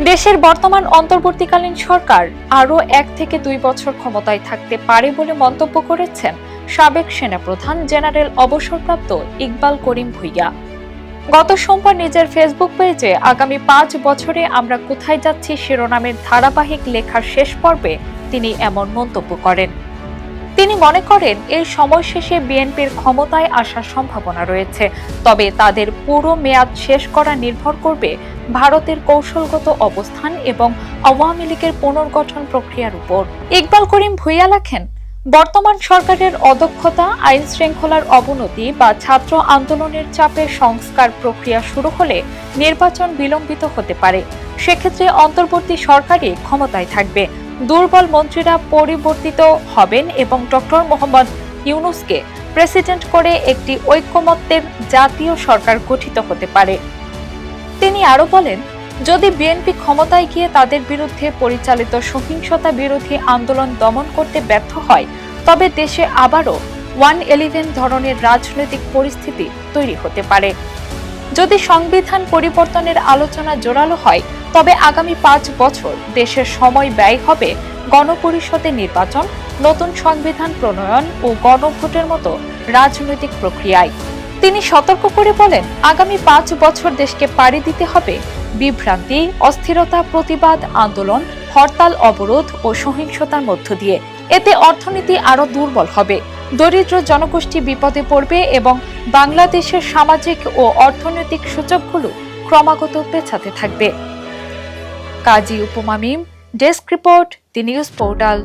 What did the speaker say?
দেশের বর্তমান অন্তর্বর্তীকালীন সরকার আরও এক থেকে দুই বছর ক্ষমতায় থাকতে পারে বলে মন্তব্য করেছেন সাবেক সেনাপ্রধান জেনারেল অবসরপ্রাপ্ত ইকবাল করিম ভুইয়া। গত সোমবার নিজের ফেসবুক পেজে আগামী পাঁচ বছরে আমরা কোথায় যাচ্ছি শিরোনামের ধারাবাহিক লেখার শেষ পর্বে তিনি এমন মন্তব্য করেন। তিনি মনে করেন এই সময় শেষে বিএনপির ক্ষমতায় আসার সম্ভাবনা রয়েছে। তবে তাদের পুরো মেয়াদ শেষ করা নির্ভর করবে ভারতের কৌশলগত অবস্থান এবং আওয়ামী লীগের পুনর্গঠন প্রক্রিয়ার উপর। ইকবাল করিম ভুইয়া লেখেন, বর্তমান সরকারের অদক্ষতা, আইন শৃঙ্খলার অবনতি বা ছাত্র আন্দোলনের চাপে সংস্কার প্রক্রিয়া শুরু হলে নির্বাচন বিলম্বিত হতে পারে। সেক্ষেত্রে অন্তর্বর্তী সরকারই ক্ষমতায় থাকবে। দুর্বল মন্ত্রীরা পরিবর্তিত হবেন এবং ডক্টর মোহাম্মদ ইউনুসকে প্রেসিডেন্ট করে একটি ঐক্যমত্যের জাতীয় সরকার গঠিত হতে পারে। তিনি আরও বলেন, যদি বিএনপি ক্ষমতায় গিয়ে তাদের বিরুদ্ধে পরিচালিত সহিংসতা বিরোধী আন্দোলন দমন করতে ব্যর্থ হয়, তবে দেশে আবারও ওয়ান ইলেভেন ধরনের রাজনৈতিক পরিস্থিতি তৈরি হতে পারে। যদি সংবিধান পরিবর্তনের আলোচনা জোরালো হয়, তবে আগামী পাঁচ বছর দেশের সময় ব্যয় হবে গণপরিষদের নির্বাচন, নতুন সংবিধান প্রণয়ন ও গণভোটের মতো রাজনৈতিক প্রক্রিয়ায়। তিনি সতর্ক করে বলেন, আগামী পাঁচ বছর দেশকে পাড়ি দিতে হবে বিভ্রান্তি, অস্থিরতা, প্রতিবাদ, আন্দোলন, হরতাল, অবরোধ ও সহিংসতার মধ্য দিয়ে। এতে অর্থনীতি আরও দুর্বল হবে। দরিদ্র জনগোষ্ঠী বিপদে পড়বে এবং বাংলাদেশের সামাজিক ও অর্থনৈতিক সূচকগুলো ক্রমাগত পেছাতে থাকবে। Kazi উপমামিম desk report, the news portal.